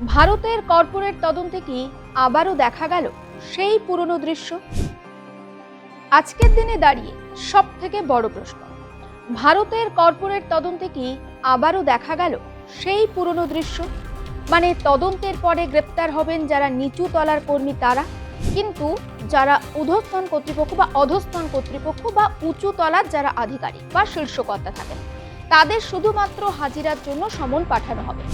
ভারতের কর্পোরেট তদন্তে কি আবারও দেখা গেল সেই পুরনো দৃশ্য? আজকের দিনে দাঁড়িয়ে সব থেকে বড় প্রশ্ন, ভারতের কর্পোরেট তদন্তে কি আবারও দেখা গেল সেই পুরনো দৃশ্য? মানে তদন্তের পরে গ্রেপ্তার হবেন যারা নিচু তলার কর্মী তারা, কিন্তু যারা ঊর্ধ্বস্তন কর্তৃপক্ষ বা অধস্তন কর্তৃপক্ষ বা উঁচু তলার যারা আধিকারিক বা শীর্ষকর্তা থাকেন, তাদের শুধুমাত্র হাজিরার জন্য সমন পাঠানো হবে।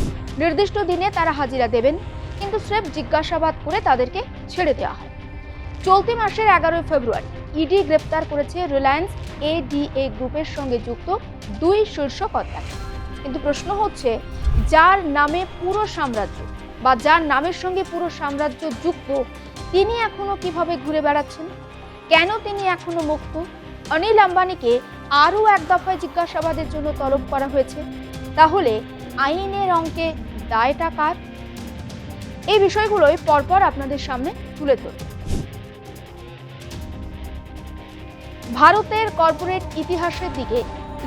নির্দিষ্ট দিনে তারা হাজিরা দেবেন, কিন্তু স্রেফ জিজ্ঞাসাবাদ করে তাদেরকে ছেড়ে দেওয়া হয়। চলতি মাসের এগারোই ফেব্রুয়ারি, ইডি গ্রেপ্তার করেছে রিলায়েন্স এডিএ গ্রুপের সঙ্গে যুক্ত দুই শীর্ষ কর্তাকে। কিন্তু প্রশ্ন হচ্ছে, যার নামে পুরো সাম্রাজ্য বা যার নামের সঙ্গে পুরো সাম্রাজ্য যুক্ত, তিনি এখনও কীভাবে ঘুরে বেড়াচ্ছেন? কেন তিনি এখনও মুক্ত? অনিল আম্বানিকে আরও এক দফায় জিজ্ঞাসাবাদের জন্য তলব করা হয়েছে। তাহলে আইনের অঙ্কে দায়টা কার এই বিষয়গুলোই পরপর আপনাদের সামনে তুলে ধরব। ভারতের কর্পোরেট ইতিহাসের দিকে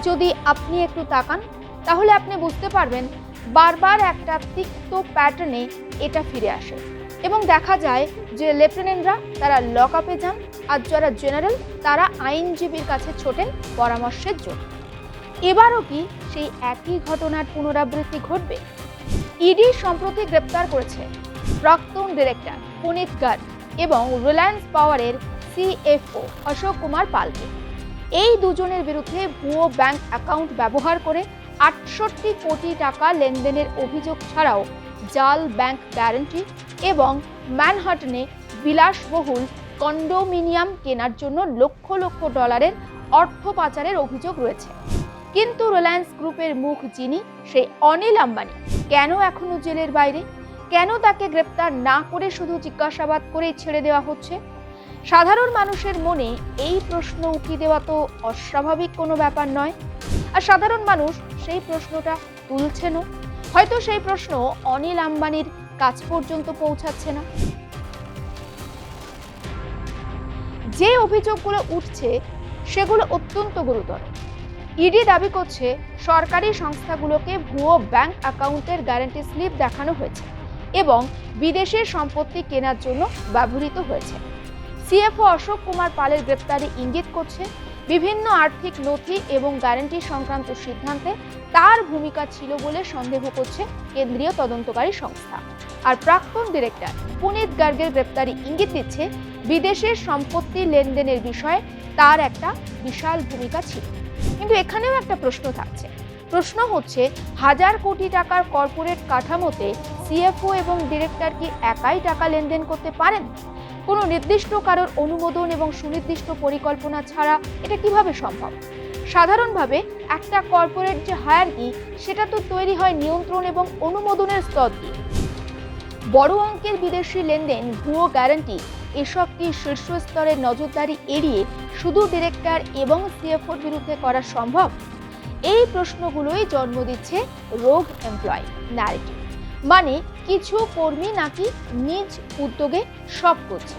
যদি আপনি একটু তাকান, তাহলে আপনি বুঝতে পারবেন বারবার একটা তিক্ত প্যাটার্নে এটা ফিরে আসে। এবং দেখা যায় যে লেফটেন্যান্টরা তারা লক আপে যান আর যারা জেনারেল, তারা আইনজীবীর কাছে ছোটেন পরামর্শের জন্য। এবারও কি সেই একই ঘটনার পুনরাবৃত্তি ঘটবে? ইডি সম্প্রতি গ্রেপ্তার করেছে। প্রাক্তন ডিরেক্টর পুনিত গার্গ এবং রিলায়েন্স পাওয়ারের সিএফও অশোক কুমার পালকে। এই দুজনের বিরুদ্ধে ভুয়ো ব্যাংক অ্যাকাউন্ট ব্যবহার করে আটষট্টি কোটি টাকা লেনদেনের অভিযোগ ছাড়াও জাল ব্যাংক গ্যারান্টি এবং ম্যানহাটনে বিলাসবহুল কন্ডোমিনিয়াম কেনার জন্য লক্ষ লক্ষ ডলারের অর্থ পাচারের অভিযোগ রয়েছে। কিন্তু রিলায়েন্স গ্রুপের মুখ যিনি, সেই অনিল আম্বানি। কেন এখনও জেলের বাইরে? কেন তাকে গ্রেপ্তার না করে শুধু জিজ্ঞাসাবাদ করেই ছেড়ে দেওয়া হচ্ছে? সাধারণ মানুষের মনে এই প্রশ্ন উকি দেওয়া তো অস্বাভাবিক কোনো ব্যাপার নয়। আর সাধারণ মানুষ সেই প্রশ্নটা তুলছেনও। হয়তো সেই প্রশ্ন অনিল আম্বানির কাছ পর্যন্ত পৌঁছাচ্ছে না। যে অভিযোগগুলো উঠছে, সেগুলো অত্যন্ত গুরুতর। ইডি দাবি করছে, সরকারি সংস্থাগুলোকে ভুয়ো ব্যাংক অ্যাকাউন্টের গ্যারান্টি স্লিপ দেখানো হয়েছে এবং বিদেশের সম্পত্তি কেনার জন্য ব্যবহৃত হয়েছে। সিএফও অশোক কুমার পালের গ্রেপ্তারি ইঙ্গিত করছে, বিভিন্ন আর্থিক নথি এবং গ্যারান্টি সংক্রান্ত সিদ্ধান্তে তার ভূমিকা ছিল বলে সন্দেহ করছে কেন্দ্রীয় তদন্তকারী সংস্থা। আর প্রাক্তন ডিরেক্টর পুনিত গার্গের গ্রেপ্তারি ইঙ্গিত দিচ্ছে বিদেশের সম্পত্তি লেনদেনের বিষয়ে তার একটা বিশাল ভূমিকা ছিল। কিন্তু এখানেও একটা প্রশ্ন থাকছে। প্রশ্ন হচ্ছে, হাজার কোটি টাকার কর্পোরেট কাঠামোতে সিএফও এবং ডিরেক্টর কি একাই টাকা লেনদেন করতে পারেন? কোনো নির্দিষ্ট কারোর অনুমোদন এবং সুনির্দিষ্ট পরিকল্পনা ছাড়া এটা কীভাবে সম্ভব? সাধারণভাবে একটা কর্পোরেট যে হায়ার হায়ারকি সেটা তো তৈরি হয় নিয়ন্ত্রণ এবং অনুমোদনের স্তর দিয়ে। বড় অঙ্কের বিদেশি লেনদেন ভুয়ো গ্যারান্টি এসব কি শীর্ষ স্তরের নজরদারি এড়িয়ে শুধু ডিরেক্টর এবং সিএফওর বিরুদ্ধে করা সম্ভব? এই প্রশ্নগুলোই জন্ম দিচ্ছে রোগ এমপ্লয় ন্যারেটিভ মানে কিছু কর্মী নাকি নিজ উদ্যোগে সব করছে।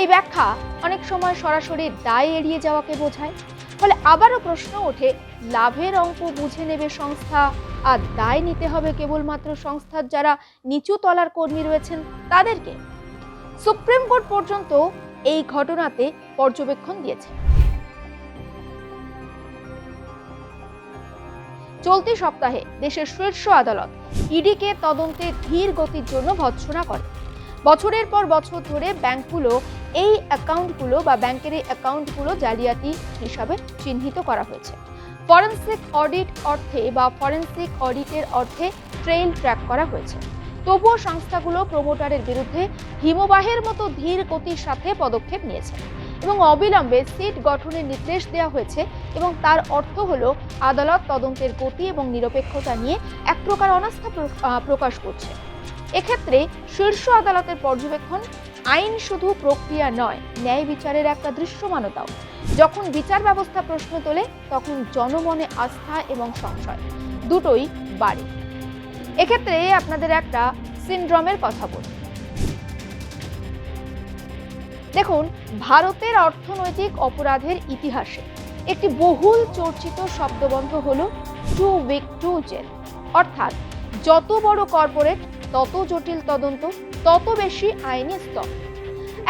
এই ব্যাখ্যা অনেক সময় সরাসরি দায় এড়িয়ে যাওয়াকে বোঝায়। ফলে আবারও প্রশ্ন ওঠে, লাভের অঙ্ক বুঝে নেবে সংস্থা আর দায় নিতে হবে কেবলমাত্র সংস্থার যারা নিচু তলার কর্মী রয়েছেন তাদেরকে? সুপ্রিম কোর্ট পর্যন্ত এই ঘটনাতে পর্যবেক্ষণ দিয়েছে। চলতি সপ্তাহে দেশের শীর্ষ আদালত ইডিকে তদন্তে ধীর গতির জন্য ভৎসনা করে। বছরের পর বছর ধরে ব্যাংকগুলো এই অ্যাকাউন্টগুলো বা ব্যাংকের এই অ্যাকাউন্টগুলো জালিয়াতি হিসাবে চিহ্নিত করা হয়েছে। ফরেন্সিক অডিট অর্থে বা ফরেন্সিক অডিটের অর্থে ট্রেইল ট্র্যাক করা হয়েছে। তবুও সংস্থাগুলো প্রমোটারের বিরুদ্ধে হিমবাহের মতো ধীর গতির সাথে পদক্ষেপ নিয়েছে এবং অবিলম্বে সিট গঠনের নির্দেশ দেওয়া হয়েছে এবং তার অর্থ হলো আদালত তদন্তের গতি এবং নিরপেক্ষতা নিয়ে এক প্রকার অনাস্থা প্রকাশ করছে। এক্ষেত্রে শীর্ষ আদালতের পর্যবেক্ষণ আইন শুধু প্রক্রিয়া নয়, ন্যায় বিচারের একটা দৃশ্যমানতাও। যখন বিচার ব্যবস্থা প্রশ্ন তোলে, তখন জনমনে আস্থা এবং সংশয় দুটোই বাড়ে। এক্ষেত্রে আপনাদের একটা সিনড্রমের কথা বলি। দেখুন, ভারতের অর্থনৈতিক অপরাধের ইতিহাসে একটি বহুল চর্চিত শব্দবন্ধ হল টু উইক টু জেল। অর্থাৎ, যত বড় কর্পোরেট, তত জটিল তদন্ত, তত বেশি আইনি স্তর।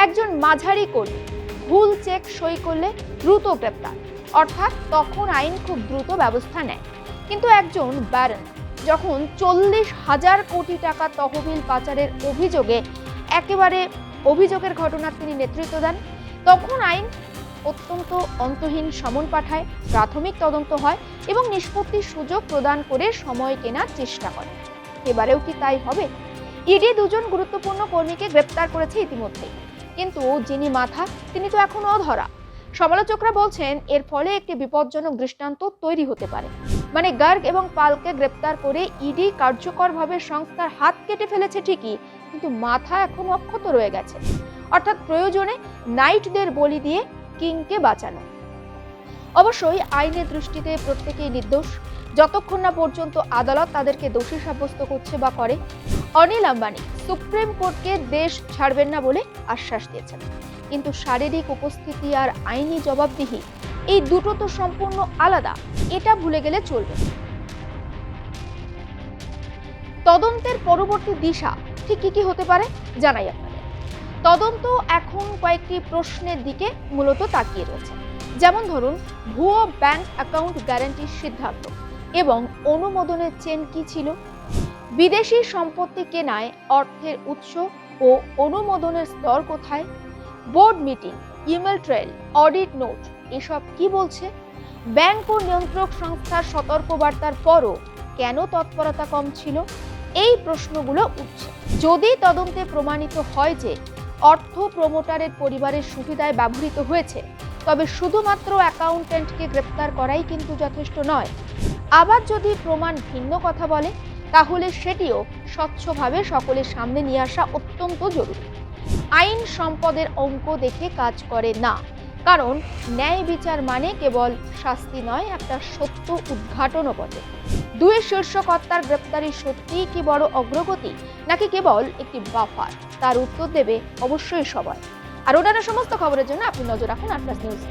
একজন মাঝারি কর্মী ভুল চেক সই করলে দ্রুত গ্রেপ্তার, অর্থাৎ তখন আইন খুব দ্রুত ব্যবস্থা নেয়। কিন্তু একজন ব্যারন যখন চল্লিশ হাজার কোটি টাকা তহবিল পাচারের অভিযোগে একেবারে অভিযোগের ঘটনার তিনি নেতৃত্ব দেন, তখন আইন অত্যন্ত অন্তহীন, সমন পাঠায়, প্রাথমিক তদন্ত হয় এবং নিষ্পত্তির সুযোগ প্রদান করে সময় কেনার চেষ্টা করে। এবারেও কি তাই হবে? ইডি দুজন গুরুত্বপূর্ণ কর্মীকে গ্রেপ্তার করেছে ইতিমধ্যেই। কিন্তু যিনি মাথা, তিনি তো এখনও অধরা। সমালোচকরা বলছেন, এর ফলে একটি বিপজ্জনক দৃষ্টান্ত তৈরি হতে পারে। মানে গার্গ এবং পালকে গ্রেপ্তার করে ইডি কার্যকরভাবে সংস্থার হাত কেটে ফেলেছে ঠিকই, কিন্তু মাথা এখন অক্ষত রয়ে গেছে। অর্থাৎ প্রয়োজনে নাইটদের বলি দিয়ে কিংকে বাঁচানো। অবশ্যই আইনের দৃষ্টিতে প্রত্যেকেই নির্দোষ। যতক্ষণ না পর্যন্ত আদালত তাদেরকে দোষী সাব্যস্ত করছে বা করে, অনিল আম্বানি সুপ্রিম কোর্টকে দেশ ছাড়বেন না বলে আশ্বাস দিয়েছেন। কিন্তু শারীরিক উপস্থিতি আর আইনি জবাবদিহি এই দুটো তো সম্পূর্ণ আলাদা। এটা ভুলে গেলে চলবে। তদন্তের পরবর্তী দিশা ঠিক কি কি হতে পারে জানাই আপনাদের। তদন্ত এখন কয়েকটি প্রশ্নের দিকে মূলত তাকিয়ে রয়েছে। যেমন ধরুন, ভুয়ো ব্যাংক অ্যাকাউন্ট গ্যারান্টির সিদ্ধান্ত এবং অনুমোদনের চেন কি ছিল? বিদেশি সম্পত্তি কেনায় অর্থের উৎস ও অনুমোদনের স্তর কোথায়? Board meeting, email trail audit note এসব কি বলছে? ব্যাংক ও নিয়ন্ত্রক সংস্থার সতর্কবার্তার পরও কেন তৎপরতা কম ছিল? এই প্রশ্নগুলো উঠছে। যদি তদন্তে প্রমাণিত হয় যে অর্থ প্রমোটারের পরিবারের সুবিধায় ব্যবহৃত হয়েছে, তবে শুধুমাত্র অ্যাকাউন্ট্যান্টকে গ্রেপ্তার করাই কিন্তু যথেষ্ট নয়। আবার যদি প্রমাণ ভিন্ন কথা বলে, তাহলে সেটিও স্বচ্ছভাবে সকলের সামনে নিয়ে আসা অত্যন্ত জরুরি। আইন সম্পদের অঙ্ক দেখে কাজ করে না। কারণ ন্যায় বিচার মানে কেবল শাস্তি নয়, একটা সত্য উদ্ঘাটনও বটে। দুই শীর্ষকর্তার গ্রেপ্তারি সত্যিই কি বড় অগ্রগতি, নাকি কেবল একটি বাফার? তার উত্তর দেবে অবশ্যই সবাই। আর ওনারা সমস্ত খবরের জন্য আপনি নজর রাখুন আটলাস নিউজ।